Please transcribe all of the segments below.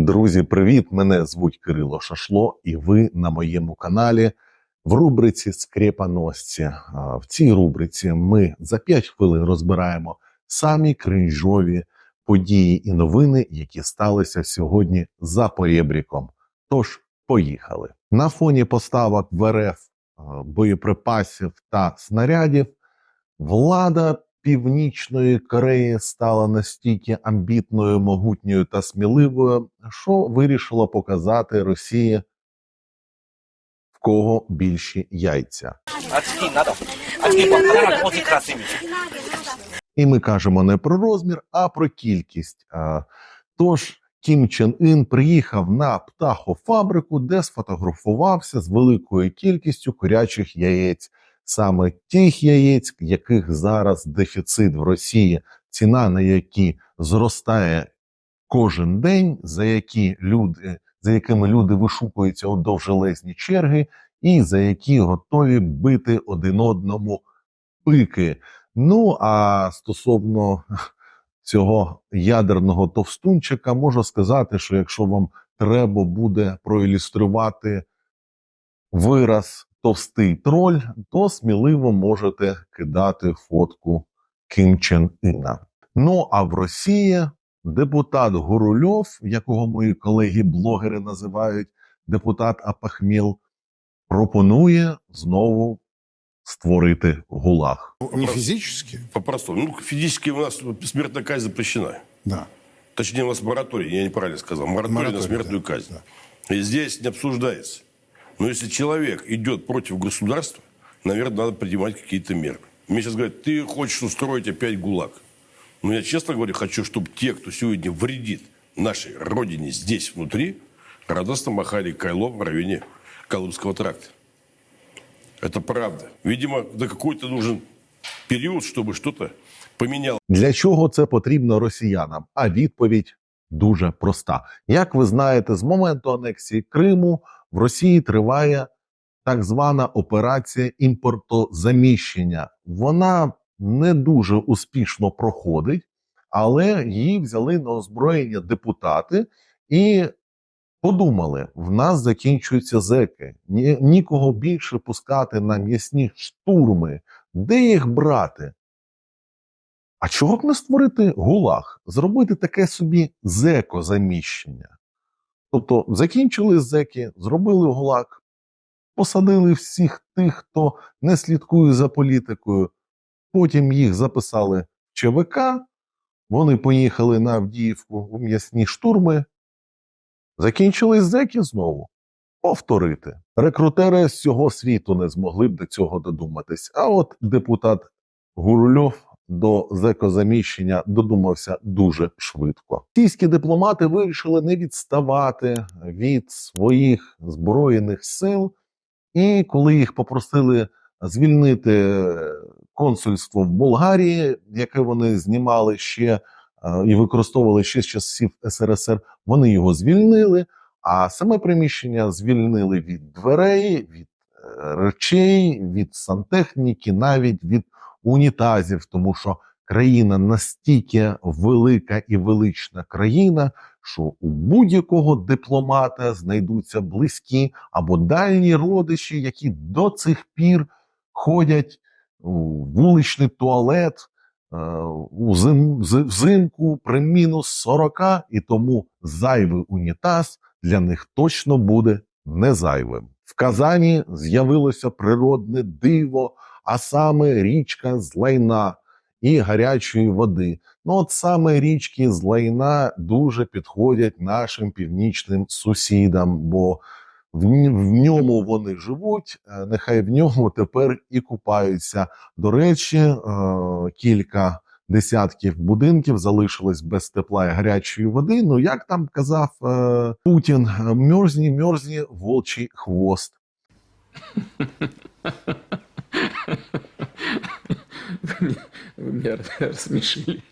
Друзі, привіт! Мене звуть Кирило Шашло, і ви на моєму каналі в рубриці Скрепоносці. В цій рубриці ми за 5 хвилин розбираємо самі кринжові події і новини, які сталися сьогодні за порєбріком. Тож, поїхали. На фоні поставок в РФ боєприпасів та снарядів влада Північної Кореї стала настільки амбітною, могутньою та сміливою, що вирішила показати Росії, в кого більші яйця. І ми кажемо не про розмір, а про кількість. Тож Кім Чен Ін приїхав на птахофабрику, де сфотографувався з великою кількістю курячих яєць. Саме тих яєць, яких зараз дефіцит в Росії, ціна на які зростає кожен день, за які люди, за якими люди вишукуються у довжелезні черги, і за які готові бити один одному пики. Ну а стосовно цього ядерного товстунчика, можу сказати, що якщо вам треба буде проілюструвати вираз товстий троль, то сміливо можете кидати фотку Кім Чен Іна. Ну а в Росії депутат Гурульов, якого мої колеги-блогери називають депутат Апахміл, пропонує знову створити гулаг. Не физически? По-простому. Ну, физически у нас смертная казнь запрещена. Да. Точнее, у нас мораторий, я неправильно сказал. Мораторий, на Мораторий, смертную да, казнь. И здесь не обсуждается. Но если человек идет против государства, наверное, надо принимать какие-то меры. Мне сейчас говорят, ты хочешь устроить опять ГУЛАГ. Но я, честно говоря, хочу, чтобы те, кто сегодня вредит нашей родине здесь, внутри, радостно махали кайлом в районе Колымского тракта. Это правда. Видимо, до какой-то нужен период, чтобы что-то поменялось. Для чого це потрібно росіянам? А відповідь дуже проста. Як ви знаєте, з моменту анексії Криму в Росії триває так звана операція імпортозаміщення. Вона не дуже успішно проходить, але її взяли на озброєння депутати і подумали: в нас закінчуються зеки, ні, нікого більше пускати на м'ясні штурми. Де їх брати? А чого б не створити гулаг, зробити таке собі зеко-заміщення? Тобто закінчили зеки, зробили гулаг, посадили всіх тих, хто не слідкує за політикою, потім їх записали в ЧВК, вони поїхали на Авдіївку у м'ясні штурми, закінчили зеки знову. Повторити. Рекрутери з цього світу не змогли б до цього додуматись. А от депутат Гурульов до зекозаміщення додумався дуже швидко. Російські дипломати вирішили не відставати від своїх збройних сил, і коли їх попросили звільнити консульство в Болгарії, яке вони знімали ще е, і використовували ще з часів СРСР, вони його звільнили. А саме приміщення звільнили від дверей, від е, речей, від сантехніки, навіть від унітазів, тому що країна настільки велика і велична країна, що у будь-якого дипломата знайдуться близькі або дальні родичі, які до цих пір ходять у вуличний туалет е, взимку при мінус 40, і тому зайвий унітаз для них точно буде не зайвим. В Казані з'явилося природне диво, а саме річка з і гарячої води. Ну, от саме річки з лайна дуже підходять нашим північним сусідам, бо в, в ньому вони живуть, е, нехай в ньому тепер і купаються. До речі, е, кілька десятків будинків залишилось без тепла і гарячої води. Ну, як там казав е, Путін, мерзні, мерзні волчий хвост. Вы меня рассмешили.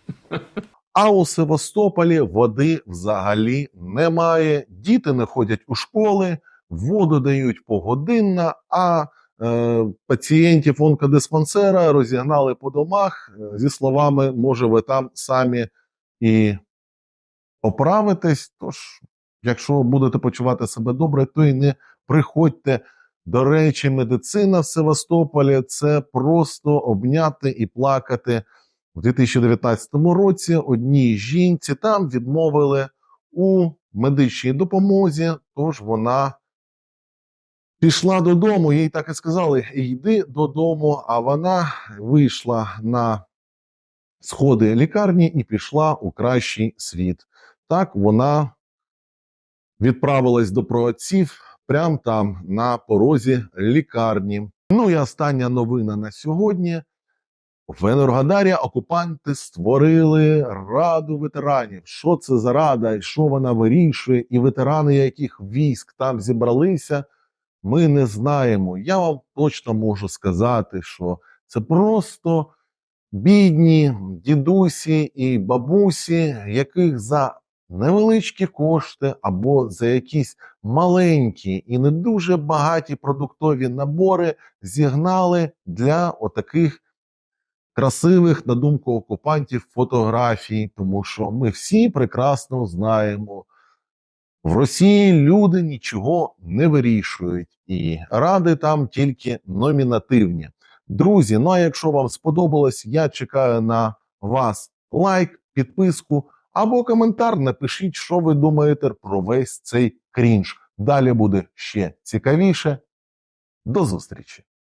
А у Севастополі води взагалі немає. Діти не ходять у школи, воду дають погодинно, а е, пацієнтів онкодиспансера розігнали по домах е, зі словами: може, ви там самі і поправитесь. Тож якщо будете почувати себе добре, то і не приходьте. До речі, медицина в Севастополі це просто обняти і плакати. У 2019 році одній жінці там відмовили у медичній допомозі, тож вона пішла додому, їй так і сказали: йди додому. А вона вийшла на сходи лікарні і пішла у кращий світ. Так вона відправилась до праотців прямо там на порозі лікарні. Ну і остання новина на сьогодні. В Енергодарі окупанти створили раду ветеранів. Що це за рада, і що вона вирішує, і ветерани яких військ там зібралися, ми не знаємо. Я вам точно можу сказати, що це просто бідні дідусі і бабусі, яких за невеличкі кошти або за якісь маленькі і не дуже багаті продуктові набори зігнали для отаких красивих, на думку окупантів, фотографій, тому що ми всі прекрасно знаємо. В Росії люди нічого не вирішують, і ради там тільки номінативні. Друзі, ну а якщо вам сподобалось, я чекаю на вас лайк, підписку або коментар. Напишіть, що ви думаєте про весь цей крінж. Далі буде ще цікавіше. До зустрічі!